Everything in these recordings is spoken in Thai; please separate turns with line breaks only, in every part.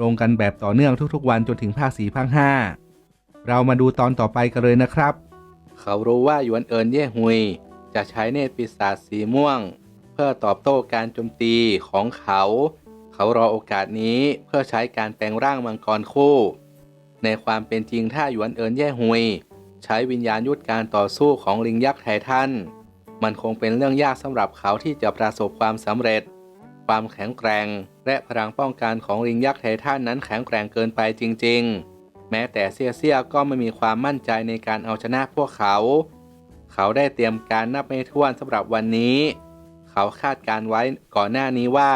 ลงกันแบบต่อเนื่องทุกๆ วันจนถึงภาคสี่ภาคห้าเรามาดูตอนต่อไปกันเลยนะครับ เขารู้ว่าหยวนเอินเย่ฮุย จะใช้เนตรปีศาจสีม่วง เพื่อตอบโต้การโจมตีของเขา เขารอโอกาสนี้เพื่อใช้การแปลงร่างมังกรคู่ ในความเป็นจริงถ้าหยวนเอินแย่ฮุย ใช้วิญญาณยุทธการต่อสู้ของลิงยักษ์ไททันมันคงเป็นเรื่องยากสำหรับเขาที่จะประสบความสำเร็จ ความแข็งแกร่ง และพลังป้องกันของลิงยักษ์ไททันนั้นแข็งแกร่งเกินไปจริง ๆ แม้แต่เซียเซียก็ไม่มีความมั่นใจในการเอาชนะพวกเขา เขาได้เตรียมการนับไม่ถ้วนสำหรับวันนี้ เขาคาดการไว้ก่อนหน้านี้ว่า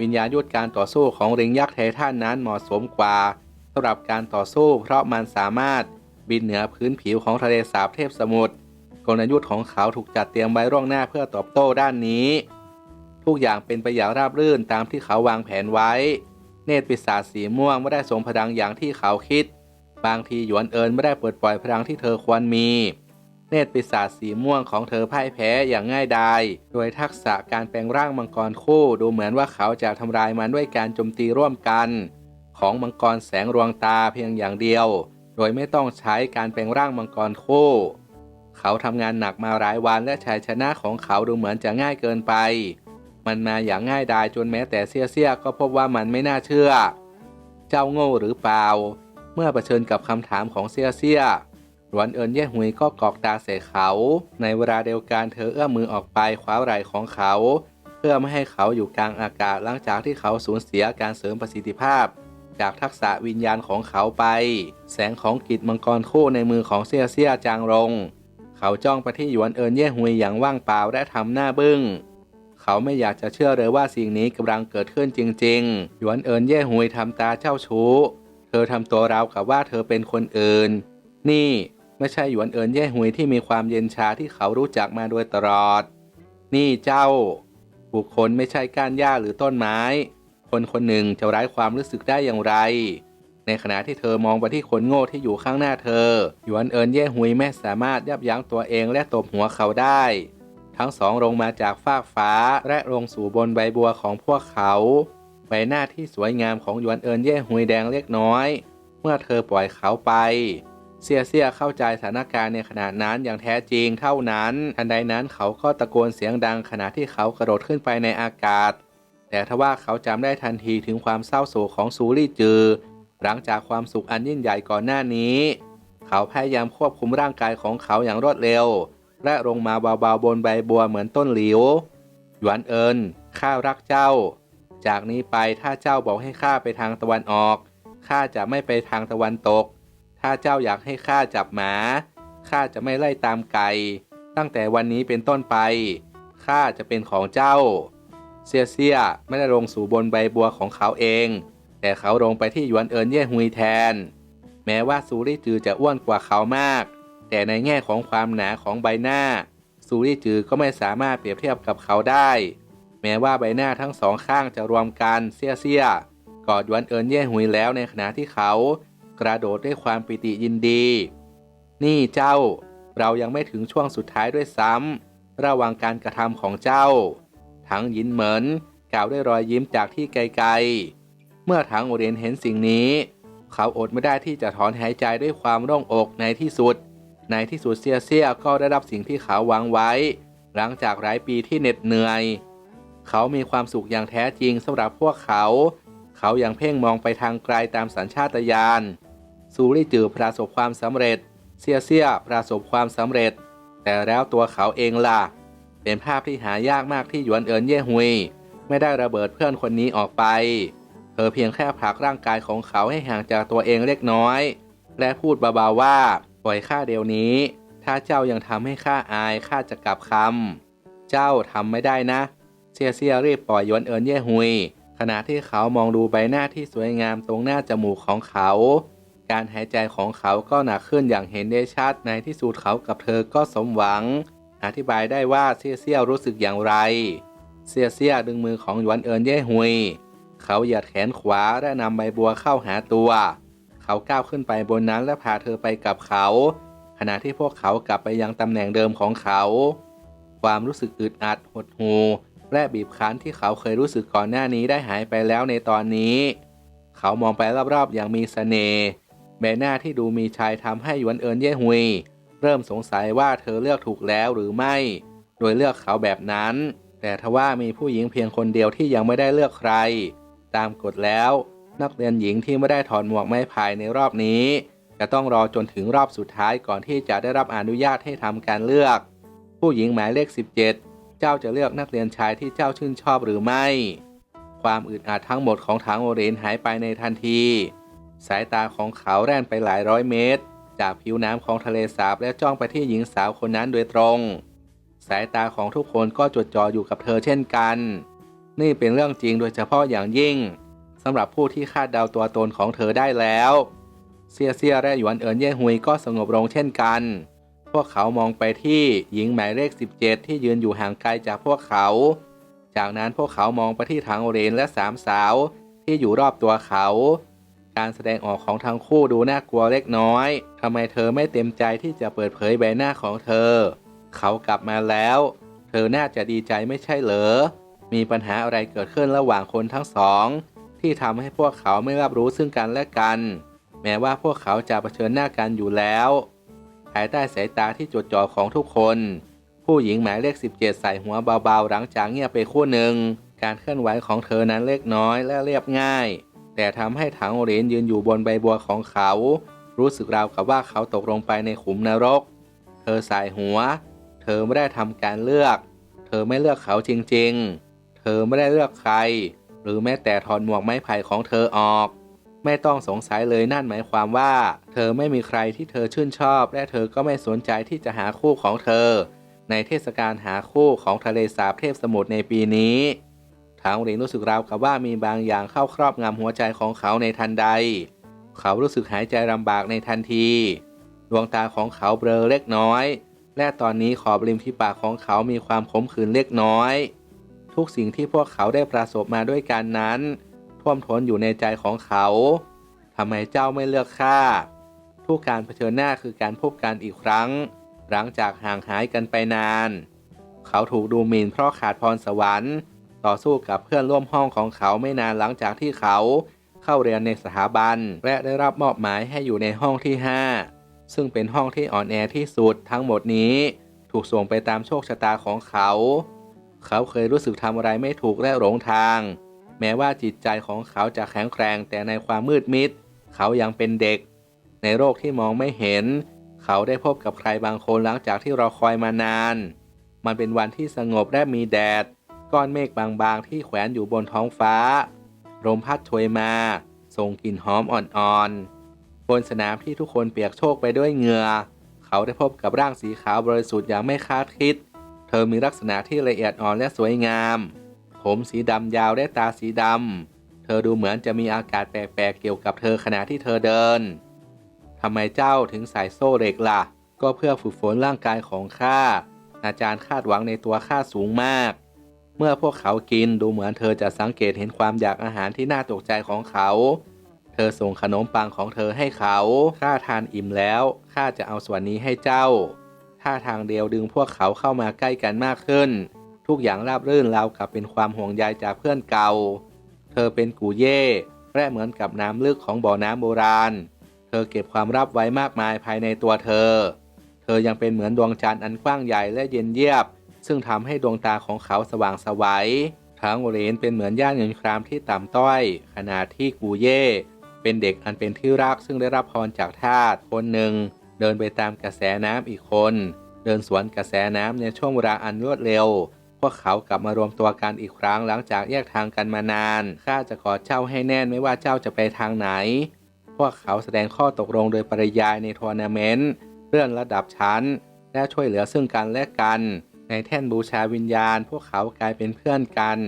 วิญญาณยุทธการต่อสู้ของลิงยักษ์ไททันนั้นเหมาะสมกว่าสำหรับการต่อสู้ เพราะมันสามารถบินเหนือพื้นผิวของทะเลสาบเทพสมุทรกลยุทธ์ของเขาถูกจัดเตรียมไว้ล่วงหน้าเพื่อตอบโต้ด้านนี้ ทุกอย่างเป็นไปอย่างราบรื่นตามที่เขาวางแผนไว้ เนตรปีศาจสีม่วงไม่ได้ทรงพลังอย่างที่เขาคิด บางทีหยวนเอินไม่ได้เปิดปล่อยพลังที่เธอควรมี เนตรปีศาจสีม่วงของเธอพ่ายแพ้อย่างง่ายดาย โดยทักษะการแปลงร่างมังกรคู่ดูเหมือนว่าเขาจะทำลายมันด้วยการโจมตีร่วมกัน ของมังกรแสงรวงตาเพียงอย่างเดียว โดยไม่ต้องใช้การแปลงร่างมังกรคู่เขาทำงานหนักมาหลายวันและชัยชนะของเขาดูเหมือนจะง่ายเกินไป มันมาอย่างง่ายดายจนแม้แต่เซียเซียก็พบว่ามันไม่น่าเชื่อ เจ้าโง่หรือเปล่า เมื่อเผชิญกับคำถามของเซียเซียหลวนเอินเย่หุยก็กอกตาใส่เขา ในเวลาเดียวกันเธอเอื้อมมือออกไปคว้าไหล่ของเขา เพื่อไม่ให้เขาอยู่กลางอากาศหลังจากที่เขาสูญเสียการเสริมประสิทธิภาพ จากทักษะวิญญาณของเขาไป แสงของกิจมังกรคู่ในมือของเซียเซียจางลง เขาจ้องไปที่หยวนเอินเย่หุยอย่างว่างเปล่าและทำหน้าบึ้ง เขาไม่อยากจะเชื่อเลยว่าสิ่งนี้กำลังเกิดขึ้นจริงๆ หยวนเอินเย่หุยทำตาเจ้าชู้ เธอทำตัวราวกับว่าเธอเป็นคนอื่น นี่ไม่ใช่หยวนเอินเย่หุยที่มีความเย็นชาที่เขารู้จักมาโดยตลอด นี่เจ้า บุคคลไม่ใช่ก้านหญ้าหรือต้นไม้ คนคนหนึ่งจะร้ายความรู้สึกได้อย่างไร ในขณะที่เธอมองไปที่คนโง่ที่อยู่ข้างหน้าเธอ หยวนเอินเย่หุยไม่สามารถยับยั้งตัวเองและตบหัวเขาได้ ทั้งสองลงมาจากฟากฟ้าและลงสู่บนใบบัวของพวกเขา ใบหน้าที่สวยงามของหยวนเอินเย่หุยแดงเล็กน้อย เมื่อเธอปล่อยเขาไปเซียเซียเข้าใจสถานการณ์ในขณะนั้นอย่างแท้จริงเท่านั้น ทันใดนั้นเขาก็ตะโกนเสียงดังขณะที่เขากระโดดขึ้นไปในอากาศ แต่ทว่าเขาจำได้ทันทีถึงความเศร้าโศกของซูรี่จือ หลังจากความสุขอันยิ่งใหญ่ก่อนหน้านี้ เขาพยายามควบคุมร่างกายของเขาอย่างรวดเร็ว และลงมาเบาๆบนใบบัวเหมือนต้นหลิว หยวนเอินข้ารักเจ้า จากนี้ไปถ้าเจ้าบอกให้ข้าไปทางตะวันออกข้าจะไม่ไปทางตะวันตก ถ้าเจ้าอยากให้ข้าจับหมาข้าจะไม่ไล่ตามไก่ ตั้งแต่วันนี้เป็นต้นไปข้าจะเป็นของเจ้า เซียเซียไม่ได้ลงสู่บนใบบัวของเขาเอง แต่เขาลงไปที่หยวนเอินเย่ฮุยแทน แม้ว่าซูรี่จือจะอ้วนกว่าเขามาก แต่ในแง่ของความหนาของใบหน้า ซูรี่จือก็ไม่สามารถเปรียบเทียบกับเขาได้ แม้ว่าใบหน้าทั้งสองข้างจะรวมกันเสี้ยเสี้ยกอดยวนเอินเย่หุยแล้วในขณะที่เขา กระโดดด้วยความปิติยินดี นี่เจ้า เรายังไม่ถึงช่วงสุดท้ายด้วยซ้ำระว่างการกระทำของเจ้า ทั้งยินเหมินกล่าวด้วยรอยยิ้มจากที่ไกลๆ เมื่อถังโอเรียนเห็นสิ่งนี้ เขาอดไม่ได้ที่จะถอนหายใจด้วยความโล่งอกในที่สุด ในที่สุดเซียเซียก็ได้รับสิ่งที่เขาหวังไว้ หลังจากหลายปีที่เหน็ดเหนื่อย เขามีความสุขอย่างแท้จริงสำหรับพวกเขา เขายังเพ่งมองไปทางไกลตามสัญชาตญาณซูรี่จือประสบความสำเร็จ เซียเซียประสบความสำเร็จ แต่แล้วตัวเขาเองล่ะ เป็นภาพที่หายากมากที่หยวนเอินเย่ฮุย ไม่ได้ระเบิดเพื่อนคนนี้ออกไป เธอเพียงแค่ผลักร่างกายของเขาให้ห่างจากตัวเองเล็กน้อย และพูดเบาๆว่า ปล่อยข้าเดี๋ยวนี้ ถ้าเจ้ายังทำให้ข้าอายข้าจะกลับคำเจ้าทำไม่ได้นะ เซียเซียรีบปล่อยยวนเอินเย่ฮุย ขณะที่เขามองดูใบหน้าที่สวยงามตรงหน้าจมูกของเขา การหายใจของเขาก็หนักขึ้นอย่างเห็นได้ชัดในที่สุดเขากับเธอก็สมหวัง อธิบายได้ว่าเซียเซียรู้สึกอย่างไร เซียเซียดึงมือของยวนเอินเย่ฮุย เขาหยียดแขนขวาและนำใบบัวเข้าหาตัว เขาก้าวขึ้นไปบนนั้นและพาเธอไปกับเขา ขณะที่พวกเขากลับไปยังตำแหน่งเดิมของเขา ความรู้สึกอึดอัดหดหูและบีบคั้นที่เขาเคยรู้สึกก่อนหน้านี้ได้หายไปแล้วในตอนนี้ เขามองไปรอบๆอย่างมีเสน่ห์ใบหน้าที่ดูมีชัยทำให้หยวนเอินเย่ฮุย เริ่มสงสัยว่าเธอเลือกถูกแล้วหรือไม่ โดยเลือกเขาแบบนั้น แต่ทว่ามีผู้หญิงเพียงคนเดียวที่ยังไม่ได้เลือกใคร ตามกฎแล้ว นักเรียนหญิงที่ไม่ได้ถอดหมวกไม้พายในรอบนี้ จะต้องรอจนถึงรอบสุดท้ายก่อนที่จะได้รับอนุญาตให้ทำการเลือก ผู้หญิงหมายเลข 17 เจ้าจะเลือกนักเรียนชายที่เจ้าชื่นชอบหรือไม่ ความอึดอัดทั้งหมดของทางโอเรนหายไปในทันที สายตาของเขาแล่นไปหลายร้อยเมตร จากผิวน้ำของทะเลสาบและจ้องไปที่หญิงสาวคนนั้นโดยตรง สายตาของทุกคนก็จดจ่ออยู่กับเธอเช่นกัน นี่เป็นเรื่องจริงโดยเฉพาะอย่างยิ่ง สำหรับผู้ที่คาดเดาตัวตนของเธอได้แล้ว เซียเซียและหยวนเอินเย่ฮุยก็สงบลงเช่นกัน พวกเขามองไปที่หญิงหมายเลข 17 ที่ยืนอยู่ห่างไกลจากพวกเขา จากนั้นพวกเขามองไปที่ทางโอเรนและสามสาวที่อยู่รอบตัวเขา การแสดงออกของทั้งคู่ดูน่ากลัวเล็กน้อยทำไมเธอไม่เต็มใจที่จะเปิดเผยใบหน้าของเธอ เขากลับมาแล้ว เธอน่าจะดีใจไม่ใช่เหรอมีปัญหาอะไรเกิดขึ้นระหว่างคนทั้งสอง ที่ทำให้พวกเขาไม่รับรู้ซึ่งกันและกัน แม้ว่าพวกเขาจะเผชิญหน้ากันอยู่แล้ว ภายใต้สายตาที่จดจ่อของทุกคน ผู้หญิงหมายเลข 17 ใส่หัวเบาๆ หลังจากเงียบไปคู่หนึ่ง การเคลื่อนไหวของเธอนั้นเล็กน้อยและเรียบง่าย แต่ทำให้ถังโอเรนยืนอยู่บนใบบัวของเขา รู้สึกราวกับว่าเขาตกลงไปในขุมนรก เธอสายหัว เธอไม่ได้ทำการเลือก เธอไม่เลือกเขาจริงๆ เธอไม่ได้เลือกใคร หรือแม้แต่ถอดหมวกไม้ไผ่ของเธอออก ไม่ต้องสงสัยเลยนั่นหมายความว่า เธอไม่มีใครที่เธอชื่นชอบ และเธอก็ไม่สนใจที่จะหาคู่ของเธอ ในเทศกาลหาคู่ของทะเลสาบเทพสมุทรในปีนี้ทางหลิงรู้สึกราวกับว่ามีบางอย่างเข้าครอบงำหัวใจของเขาในทันใด เขารู้สึกหายใจลำบากในทันทีดวงตาของเขาเบลอเล็กน้อย และตอนนี้ขอบริมที่ปากของเขามีความขมขื่นเล็กน้อย ทุกสิ่งที่พวกเขาได้ประสบมาด้วยกันนั้น ท่วมท้นอยู่ในใจของเขาทำไมเจ้าไม่เลือกข้าทุกการเผชิญหน้าคือการพบกันอีกครั้ง หลังจากห่างหายกันไปนาน เขาถูกดูหมิ่นเพราะขาดพรสวรรค์ ต่อสู้กับเพื่อนร่วมห้องของเขาไม่นานหลังจากที่เขาเข้าเรียนในสถาบัน และได้รับมอบหมายให้อยู่ในห้องที่ 5 ซึ่งเป็นห้องที่อ่อนแอที่สุดทั้งหมดนี้ ถูกส่งไปตามโชคชะตาของเขา เขาเคยรู้สึกทำอะไรไม่ถูกและหลงทาง แม้ว่าจิตใจของเขาจะแข็งแกร่งแต่ในความมืดมิด เขายังเป็นเด็ก ในโลกที่มองไม่เห็น เขาได้พบกับใครบางคนหลังจากที่รอคอยมานาน มันเป็นวันที่สงบและมีแดด ก้อนเมฆบางๆ ที่แขวนอยู่บนท้องฟ้าลมพัดโชยมา ส่งกลิ่นหอมอ่อนๆบนสนามที่ทุกคนเปียกโชกไปด้วยเหงื่อ เขาได้พบกับร่างสีขาวบริสุทธิ์อย่างไม่คาดคิด เธอมีลักษณะที่ละเอียดอ่อนและสวยงาม ผมสีดำยาวและตาสีดำ เธอดูเหมือนจะมีอากาศแปลกๆเกี่ยวกับเธอขณะที่เธอเดิน ทำไมเจ้าถึงใส่โซ่เหล็กล่ะ ก็เพื่อฝึกฝนร่างกายของข้า อาจารย์คาดหวังในตัวข้าสูงมาก เมื่อพวกเขากินดูเหมือนเธอจะสังเกตเห็นความอยากอาหารที่น่าตกใจของเขา เธอส่งขนมปังของเธอให้เขา ข้าทานอิ่มแล้ว ข้าจะเอาส่วนนี้ให้เจ้า ท่าทางเดียวดึงพวกเขาเข้ามาใกล้กันมากขึ้น ทุกอย่างราบรื่นราวกับเป็นความห่วงใยจากเพื่อนเก่า เธอเป็นกูเย่และเหมือนกับน้ำลึกของบ่อน้ำโบราณ เธอเก็บความลับไว้มากมายภายในตัวเธอ เธอยังเป็นเหมือนดวงจันทร์อันกว้างใหญ่และเย็นเยียบ ซึ่งทำให้ดวงตาของเขาสว่างสวัยทั้งโอเรนเป็นเหมือนย่านเงินครามที่ต่ำต้อย ขณะที่กูเย่เป็นเด็กอันเป็นที่รักซึ่งได้รับพรจากทาสคนหนึ่ง เดินไปตามกระแสน้ำอีกคน เดินสวนกระแสน้ำในช่วงเวลาอันรวดเร็ว พวกเขากลับมารวมตัวกันอีกครั้งหลังจากแยกทางกันมานาน ข้าจะขอเจ้าให้แน่นไม่ว่าเจ้าจะไปทางไหน พวกเขาแสดงข้อตกลงโดยปริยายในทัวร์นาเมนต์เลื่อนระดับชั้น และช่วยเหลือซึ่งกันและกัน ในแท่นบูชาวิญญาณ พวกเขากลายเป็นเพื่อนกัน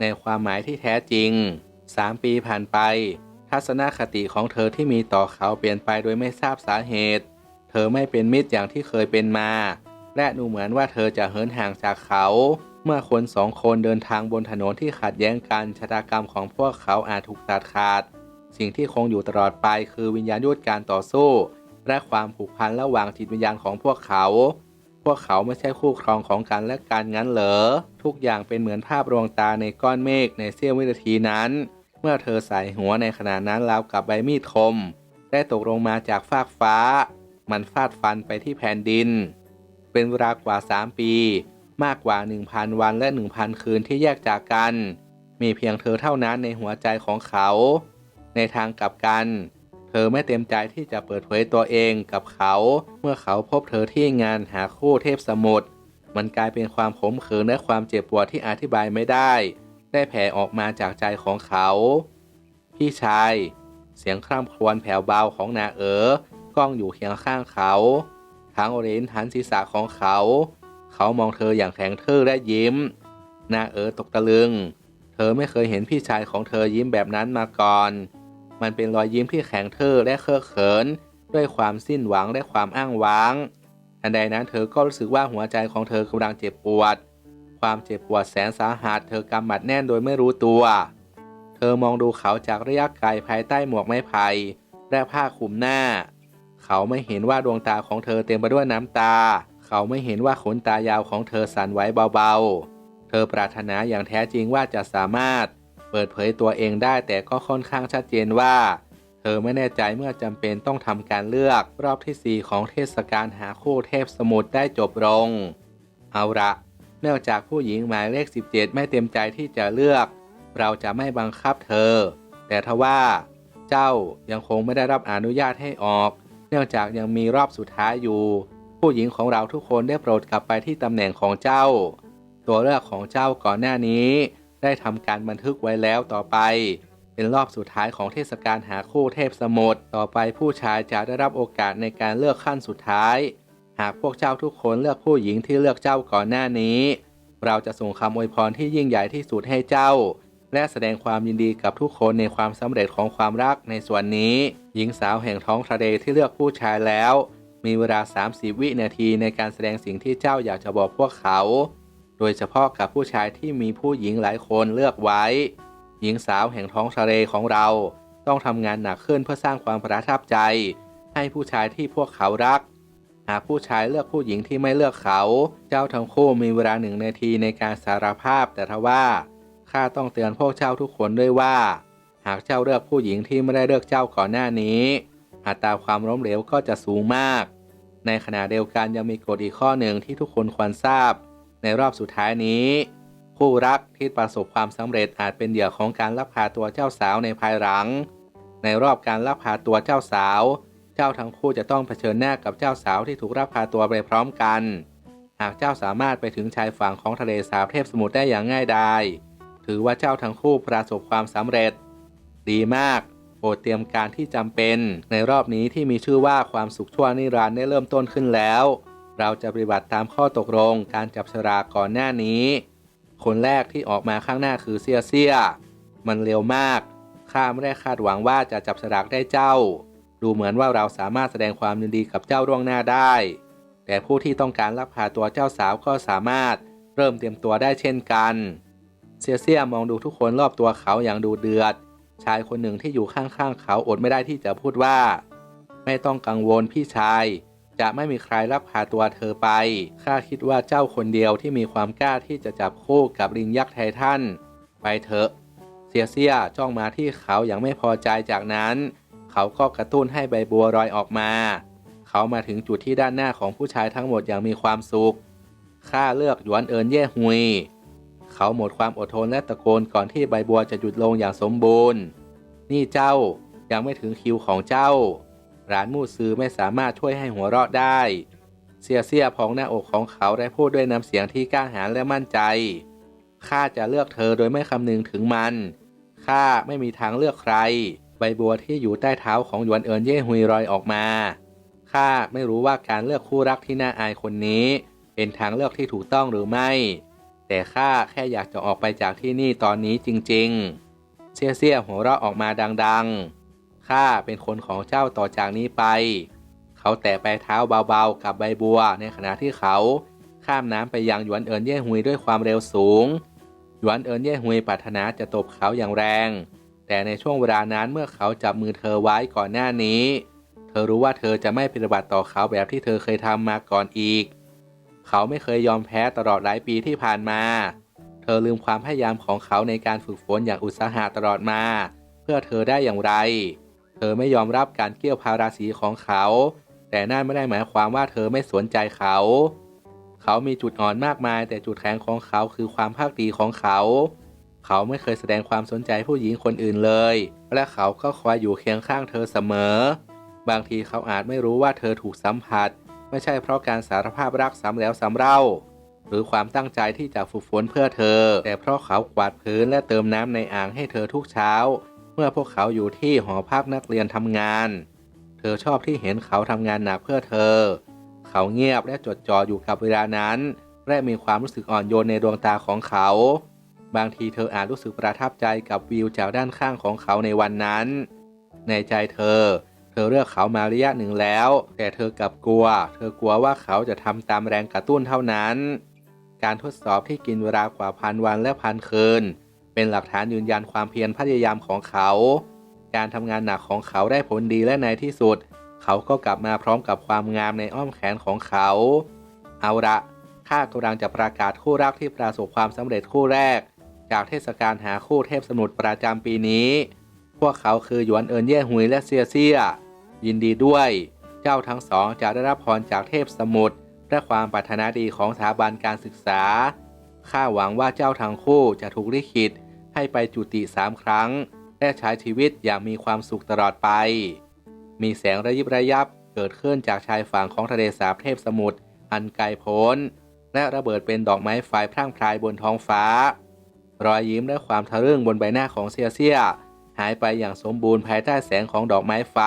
ในความหมายที่แท้จริง3ปีผ่านไป ทัศนคติของเธอที่มีต่อเขาเปลี่ยนไปโดยไม่ทราบสาเหตุ อไม่เป็นมิตรอย่างที่เคยเป็นมา และดูเหมือนว่าเธอจะเหินห่างจากเขา เมื่อคนสองคนเดินทางบนถนนที่ขัดแย้งกันชะตากรรมของพวกเขาอาจถูกตัดขาด สิ่งที่คงอยู่ตลอดไปคือวิญญาณยุทธการต่อสู้ และความผูกพันระหว่างจิตวิญญาณของพวกเขา พวกเขาไม่ใช่คู่ครองของกันและกันงั้นเหรอทุกอย่างเป็นเหมือนภาพลวงตาในก้อนเมฆในเสี้ยววินาทีนั้น เมื่อเธอใส่หัวในขณะนั้นราวกับใบมีดคม ได้ตกลงมาจากฟากฟ้า มันฟาดฟันไปที่แผ่นดิน เป็นเวลากว่า 3 ปี มากกว่า 1,000 วันและ 1,000 คืนที่แยกจากกัน มีเพียงเธอเท่านั้นในหัวใจของเขา ในทางกลับกัน เธอไม่เต็มใจที่จะเปิดเผยตัวเองกับเขา เมื่อเขาพบเธอที่งานหาคู่เทพสมุทรมันกลายเป็นความขมขื่นและความเจ็บปวดที่อธิบายไม่ได้ ได้แผ่ออกมาจากใจของเขา พี่ชาย เสียงคร่ำครวญแผ่วเบาของนาเอ๋อ กล้องอยู่เคียงข้างเขาทั้งโอเรนหันศีรษะของเขา เขามองเธออย่างแข็งทื่อและยิ้มนาเอ๋อตกตะลึง เธอไม่เคยเห็นพี่ชายของเธอยิ้มแบบนั้นมาก่อน มันเป็นรอยยิ้มที่แข็งทื่อและเคอะเขิน ด้วยความสิ้นหวังและความอ้างว้างทันใดนั้นเธอก็รู้สึกว่าหัวใจของเธอกำลังเจ็บปวด ความเจ็บปวดแสนสาหัสเธอกำหมัดแน่นโดยไม่รู้ตัว เธอมองดูเขาจากระยะไกลภายใต้หมวกไม้ไผ่และผ้าคลุมหน้า เขาไม่เห็นว่าดวงตาของเธอเต็มไปด้วยน้ำตา เขาไม่เห็นว่าขนตายาวของเธอสั่นไหวเบาๆ เธอปรารถนาอย่างแท้จริงว่าจะสามารถ เปิดเผยตัวเองได้แต่ก็ค่อนข้างชัดเจนว่า เธอไม่แน่ใจเมื่อจำเป็นต้องทำการเลือกรอบทีสี่4 ของเทศกาลหาคู่เทพสมุทรได้จบลง เอาละเนื่องจากผู้หญิงหมายเลข 17 ไม่เต็มใจที่จะเลือก เราจะไม่บังคับเธอ แต่ทว่า เจ้ายังคงไม่ได้รับอนุญาตให้ออก เนื่องจากยังมีรอบสุดท้ายอยู่ ผู้หญิงของเราทุกคนได้โปรดกลับไปที่ตำแหน่งของเจ้า ตัวเลือกของเจ้าก่อนหน้านี้ ได้ทำการบันทึกไว้แล้วต่อไป เป็นรอบสุดท้ายของเทศกาลหาคู่เทพสมุทรต่อไปผู้ชายจะได้รับโอกาสในการเลือกขั้นสุดท้าย หากพวกเจ้าทุกคนเลือกผู้หญิงที่เลือกเจ้าก่อนหน้านี้ เราจะส่งคำอวยพรที่ยิ่งใหญ่ที่สุดให้เจ้า และแสดงความยินดีกับทุกคนในความสำเร็จของความรักในส่วนนี้ หญิงสาวแห่งท้องทะเลที่เลือกผู้ชายแล้ว มีเวลา 30 วินาทีในการแสดงสิ่งที่เจ้าอยากจะบอกพวกเขา โดยเฉพาะกับผู้ชายที่มีผู้หญิงหลายคนเลือกไว้ หญิงสาวแห่งท้องทะเลของเราต้องทำงานหนักขึ้นเพื่อสร้างความประทับใจ ให้ผู้ชายที่พวกเขารัก หากผู้ชายเลือกผู้หญิงที่ไม่เลือกเขา เจ้าทั้งคู่มีเวลาหนึ่งนาทีในการสารภาพแต่ทว่า ข้าต้องเตือนพวกเจ้าทุกคนด้วยว่า หากเจ้าเลือกผู้หญิงที่ไม่ได้เลือกเจ้าก่อนหน้านี้ อัตราความล้มเหลวก็จะสูงมาก ในขณะเดียวกันยังมีกฎอีกข้อหนึ่งที่ทุกคนควรทราบ ในรอบสุดท้ายนี้ คู่รักที่ประสบความสำเร็จอาจเป็นเหยื่อของการลักพาตัวเจ้าสาวในภายหลัง ในรอบการลักพาตัวเจ้าสาว เจ้าทั้งคู่จะต้องเผชิญหน้ากับเจ้าสาวที่ถูกลักพาตัวไปพร้อมกันหากเจ้าสามารถไปถึงชายฝั่งของทะเลสาบเทพสมุทรได้อย่างง่ายดาย ถือว่าเจ้าทั้งคู่ประสบความสำเร็จ ดีมากโปรดเตรียมการที่จำเป็น ในรอบนี้ที่มีชื่อว่าความสุขชั่วนิรันดร์ได้เริ่มต้นขึ้นแล้ว เราจะปฏิบัติตามข้อตกลงการจับฉลากก่อนหน้านี้ คนแรกที่ออกมาข้างหน้าคือเซียเซีย มันเร็วมาก ข้าไม่ได้คาดหวังว่าจะจับฉลากได้เจ้า ดูเหมือนว่าเราสามารถแสดงความยินดีกับเจ้าล่วงหน้าได้ แต่ผู้ที่ต้องการลักพาตัวเจ้าสาวก็สามารถเริ่มเตรียมตัวได้เช่นกัน เซียเซียมองดูทุกคนรอบตัวเขาอย่างดูเดือด ชายคนหนึ่งที่อยู่ข้างๆ เขาอดไม่ได้ที่จะพูดว่า ไม่ต้องกังวลพี่ชาย จะไม่มีใครรับพาตัวเธอไป ข้าคิดว่าเจ้าคนเดียวที่มีความกล้าที่จะจับคู่กับลิงยักษ์ไททันไปเถอะ เซียเซียจ้องมาที่เขาอย่างไม่พอใจจากนั้น เขาก็กระตุ้นให้ใบบัวรอยออกมา เขามาถึงจุดที่ด้านหน้าของผู้ชายทั้งหมดอย่างมีความสุขข้าเลือกหยวนเอินเย่ฮุย เขาหมดความอดทนและตะโกนก่อนที่ใบบัวจะหยุดลงอย่างสมบูรณ์ นี่เจ้ายังไม่ถึงคิวของเจ้าร้านมูซือไม่สามารถช่วยให้หัวเราะได้ เสียเสียพองหน้าอกของเขาได้พูดด้วยน้ำเสียงที่กล้าหาญและมั่นใจข้าจะเลือกเธอโดยไม่คำนึงถึงมันข้าไม่มีทางเลือกใคร ใบบัวที่อยู่ใต้เท้าของหยวนเอินเย่ฮุยรอยออกมาข้าไม่รู้ว่าการเลือกคู่รักที่น่าอายคนนี้ เป็นทางเลือกที่ถูกต้องหรือไม่ แต่ข้าแค่อยากจะออกไปจากที่นี่ตอนนี้จริงๆ เสียเสียหัวเราะออกมาดังๆ ข้าเป็นคนของเจ้าต่อจากนี้ไป เขาแตะไปเท้าเบาๆกับใบบัวในขณะที่เขาข้ามน้ำไปยังหยวนเอินเย่ฮุยด้วยความเร็วสูง หยวนเอินเย่ฮุยปรารถนาจะตบเขาอย่างแรง แต่ในช่วงเวลานั้นเมื่อเขาจับมือเธอไว้ก่อนหน้านี้ เธอรู้ว่าเธอจะไม่ปฏิบัติต่อเขาแบบที่เธอเคยทำมาก่อนอีก เขาไม่เคยยอมแพ้ตลอดหลายปีที่ผ่านมา เธอลืมความพยายามของเขาในการฝึกฝนอย่างอุตสาหะตลอดมา เพื่อเธอได้อย่างไร เธอไม่ยอมรับการเกี่ยวพาราสีของเขา แต่นั่นไม่ได้หมายความว่าเธอไม่สนใจเขา เขามีจุดอ่อนมากมาย แต่จุดแข็งของเขาคือความภาคดีของเขา เขาไม่เคยแสดงความสนใจผู้หญิงคนอื่นเลย และเขาก็คอยอยู่เคียงข้างเธอเสมอ บางทีเขาอาจไม่รู้ว่าเธอถูกสัมผัส ไม่ใช่เพราะการสารภาพรักซ้ำแล้วซ้ำเล่า หรือความตั้งใจที่จะฝึกฝนเพื่อเธอ แต่เพราะเขากวาดพื้นและเติมน้ำในอ่างให้เธอทุกเช้า เมื่อพวกเขาอยู่ที่หอพักนักเรียนทำงาน เธอชอบที่เห็นเขาทำงานหนักเพื่อเธอ เขาเงียบและจดจ่ออยู่กับเวลานั้นและมีความรู้สึกอ่อนโยนในดวงตาของเขา บางทีเธออาจรู้สึกประทับใจกับวิวจากด้านข้างของเขาในวันนั้น ในใจเธอ ธอเลือกเขามาระยะหนึ่งแล้ว แต่เธอกลับกลัว เธอกลัวว่าเขาจะทำตามแรงกระตุ้นเท่านั้น การทดสอบที่กินเวลากว่าพันวันและพันคืน เป็นหลักฐานยืนยันความเพียรพยายามของเขา การทำงานหนักของเขาได้ผลดีและในที่สุด เขาก็กลับมาพร้อมกับความงามในอ้อมแขนของเขา เอาละข้ากำลังจะประกาศคู่รักที่ประสบความสำเร็จคู่แรก จากเทศกาลหาคู่เทพสมุทรประจำปีนี้ พวกเขาคือหยวนเอินเย่หุยและเซียเซีย ยินดีด้วย เจ้าทั้งสองจะได้รับพรจากเทพสมุทรและความปรารถนาดีของสถาบันการศึกษา ข้าหวังว่าเจ้าทั้งคู่จะถูกลิขิตให้ไปจุติสามครั้ง และใช้ชีวิตอย่างมีความสุขตลอดไป มีแสงระยิบระยับเกิดขึ้นจากชายฝั่งของทะเลสาบเทพสมุทรอันไกลโพ้น และระเบิดเป็นดอกไม้ไฟพร่างพรายบนท้องฟ้า รอยยิ้มและความทะลึ่งบนใบหน้าของเซียเซียหายไปอย่างสมบูรณ์ภายใต้แสงของดอกไม้ไฟ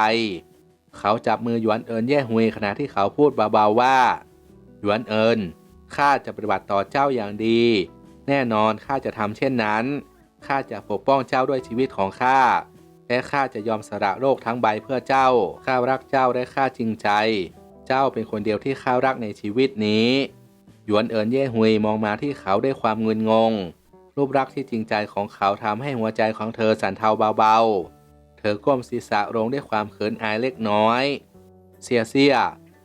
เขาจับมือหยวนเอินแย่ฮุยขณะที่เขาพูดเบาๆว่า หยวนเอินข้าจะปฏิบัติต่อเจ้าอย่างดี แน่นอนข้าจะทำเช่นนั้นข้าจะปกป้องเจ้าด้วยชีวิตของข้าและข้าจะยอมสละโลกทั้งใบเพื่อเจ้าข้ารักเจ้าและข้าจริงใจ เจ้าเป็นคนเดียวที่ข้ารักในชีวิตนี้ หยวนเอินเย่ฮุยมองมาที่เขาด้วยความเงุนงง รูปรักษณ์ที่จริงใจของเขาทำให้หัวใจของเธอสั่นเทาเบาๆ เธอก้มศีรษะลงด้วยความเขินอายเล็กน้อย เซียเซีย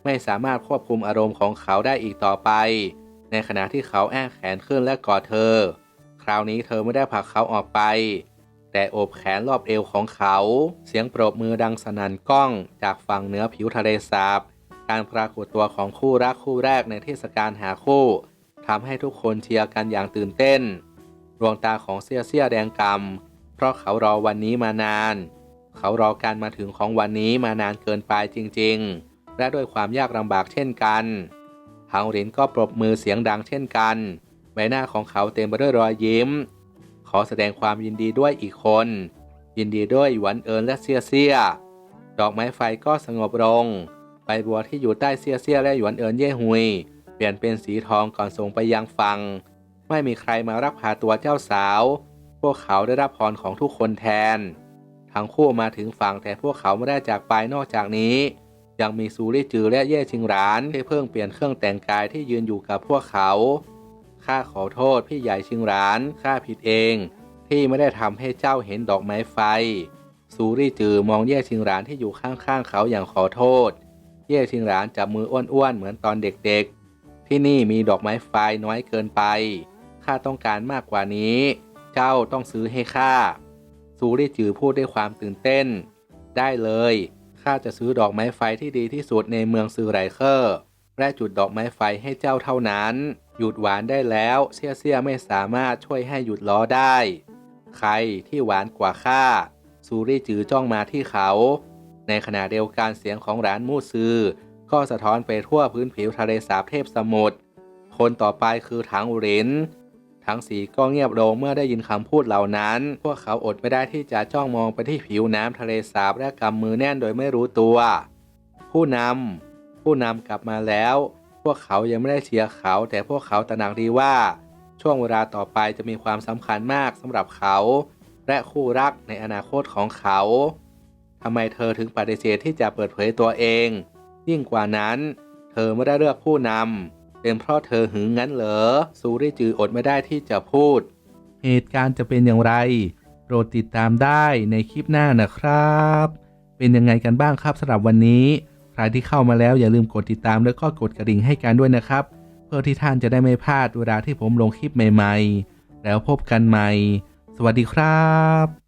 ไม่สามารถควบคุมอารมณ์ของเขาได้อีกต่อไป ในขณะที่เขาแอ้งแขนขึ้นและกอดเธอ คราวนี้เธอไม่ได้ผลักเขาออกไป แต่โอบแขนรอบเอวของเขา เสียงปรบมือดังสนั่นก้องจากฝั่งเหนือผิวทะเลสาบ การปรากฏตัวของคู่รักคู่แรกในเทศกาลหาคู่ทำให้ทุกคนเชียร์กันอย่างตื่นเต้น ดวงตาของเซียเซียแดงกำเพราะเขารอวันนี้มานาน เขารอการมาถึงของวันนี้มานานเกินไปจริงๆ และด้วยความยากลำบากเช่นกันฮังหรินก็ปรบมือเสียงดังเช่นกัน ใบหน้าของเขาเต็มไปด้วยรอยยิ้ม ขอแสดงความยินดีด้วยอีกคน ยินดีด้วยหวันเอินและเซียเซีย ดอกไม้ไฟก็สงบลง ใบบัวที่อยู่ใต้เซียเซียและหยวนเอินเย่ฮุย เปลี่ยนเป็นสีทองก่อนส่งไปยังฝั่งไม่มีใครมารับพาตัวเจ้าสาว พวกเขาได้รับพรของทุกคนแทน ทั้งคู่มาถึงฝั่งแต่พวกเขาไม่ได้จากไปนอกจากนี้ ยังมีซูรี่จือและเย่ชิงหรานที่เพิ่งเปลี่ยนเครื่องแต่งกายที่ยืนอยู่กับพวกเขาข้าขอโทษพี่ใหญ่ชิงหรานข้าผิดเอง ที่ไม่ได้ทำให้เจ้าเห็นดอกไม้ไฟซูรี่จือมองเย่ชิงหรานที่อยู่ข้างๆเขาอย่างขอโทษ เย่ชิงหรานจับมืออ้วนๆเหมือนตอนเด็กๆ ที่นี่มีดอกไม้ไฟน้อยเกินไปข้าต้องการมากกว่านี้ เจ้าต้องซื้อให้ข้า ซูรี่จือพูดด้วยความตื่นเต้น ได้เลย ข้าจะซื้อดอกไม้ไฟที่ดีที่สุดในเมืองซือไรเคอร์และจุดดอกไม้ไฟให้เจ้าเท่านั้น หยุดหวานได้แล้ว เสี่ยเสี่ยไม่สามารถช่วยให้หยุดล้อได้ ใครที่หวานกว่าข้าซูรี่จือจ้องมาที่เขา ในขณะเดียวกันเสียงของร้านมูซือ ก็สะท้อนไปทั่วพื้นผิวทะเลสาบเทพสมุทรคนต่อไปคือถังอุริน ทั้งสีก็เงียบลงเมื่อได้ยินคำพูดเหล่านั้น พวกเขาอดไม่ได้ที่จะจ้องมองไปที่ผิวน้ำทะเลสาบและกำมือแน่นโดยไม่รู้ตัว ผู้นำผู้นำกลับมาแล้ว พวกเขายังไม่ได้เชียร์เขา แต่พวกเขาตระหนักดีว่า ช่วงเวลาต่อไปจะมีความสำคัญมากสำหรับเขา และคู่รักในอนาคตของเขาทำไมเธอถึงปฏิเสธที่จะเปิดเผยตัวเอง ยิ่งกว่านั้น เธอไม่ได้เลือกผู้นำ เป็นเพราะเธอหึงงั้นเหรอ ซูริจืออดไม่ได้ที่จะพูด เหตุการณ์จะเป็นอย่างไร โปรดติดตามได้ในคลิปหน้านะครับ เป็นยังไงกันบ้างครับสำหรับวันนี้ ใครที่เข้ามาแล้วอย่าลืมกดติดตามแล้วก็กดกระดิ่งให้กันด้วยนะครับ เพื่อที่ท่านจะได้ไม่พลาดเวลาที่ผมลงคลิปใหม่ ๆ แล้วพบกันใหม่ สวัสดีครับ